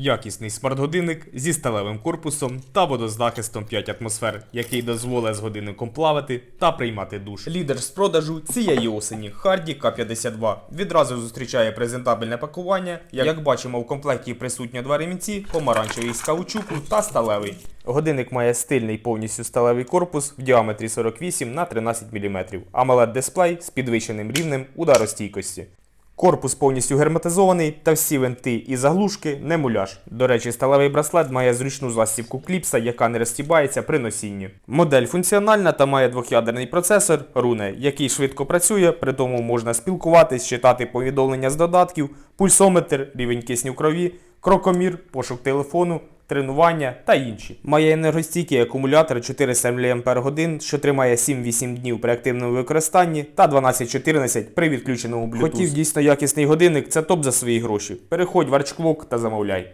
Якісний смарт-годинник зі сталевим корпусом та водозахистом 5 атмосфер, який дозволить з годинником плавати та приймати душ. Лідер з продажу цієї осені Hardy K52 відразу зустрічає презентабельне пакування. Як бачимо, в комплекті присутні два ремінці, помаранчевий з каучуку та сталевий. Годинник має стильний повністю сталевий корпус в діаметрі 48 на 13 мм, amoled дисплей з підвищеним рівнем ударостійкості. Корпус повністю герметизований та всі винти і заглушки не муляж. До речі, сталевий браслет має зручну застібку кліпса, яка не розстібається при носінні. Модель функціональна та має двох'ядерний процесор Rune, який швидко працює, при тому можна спілкуватись, читати повідомлення з додатків, пульсометр, рівень кисню крові, крокомір, пошук телефону. Тренування та інші. Має енергостійкий акумулятор 400 мАч, що тримає 7-8 днів при активному використанні та 12-14 при відключеному Bluetooth. Хотів дійсно якісний годинник, це топ за свої гроші. Переходь в Арчклок та замовляй.